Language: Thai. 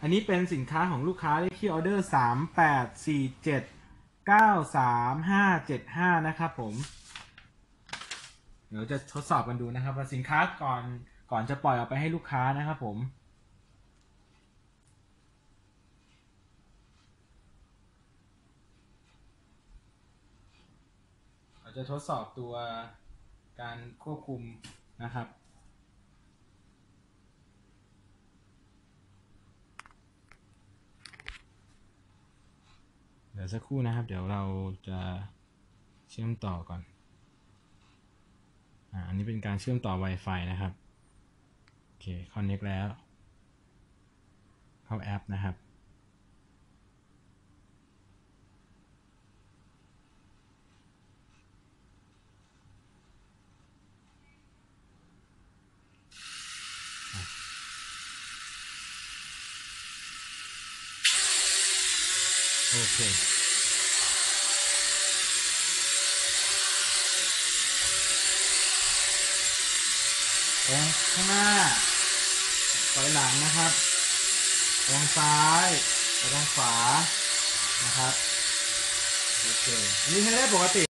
อันนี้เป็นสินค้าของลูกค้าเลขที่ออเดอร์สามแปดสี่เจ็ดเก้าสามห้าเจ็ดห้านะครับผม เดี๋ยวจะทดสอบกันดูนะครับว่าสินค้าก่อนก่อนจะปล่อยออกไปให้ลูกค้านะครับผมเราจะทดสอบตัวการควบคุมนะครับ ยวสักครู่นะครับ เดี๋ยวเราจะเชื่อมต่อก่อนอ่าอันนี้เป็นการเชื่อมต่อ Wi-Fi นะครับ โอเค connect แล้ว เข้าแอปนะครับ โอเค แรง ข้างหน้าถอยหลังนะครับแรงซ้ายไปทางขวานะครับโอเคอันนี้ใช้ได้ปกติ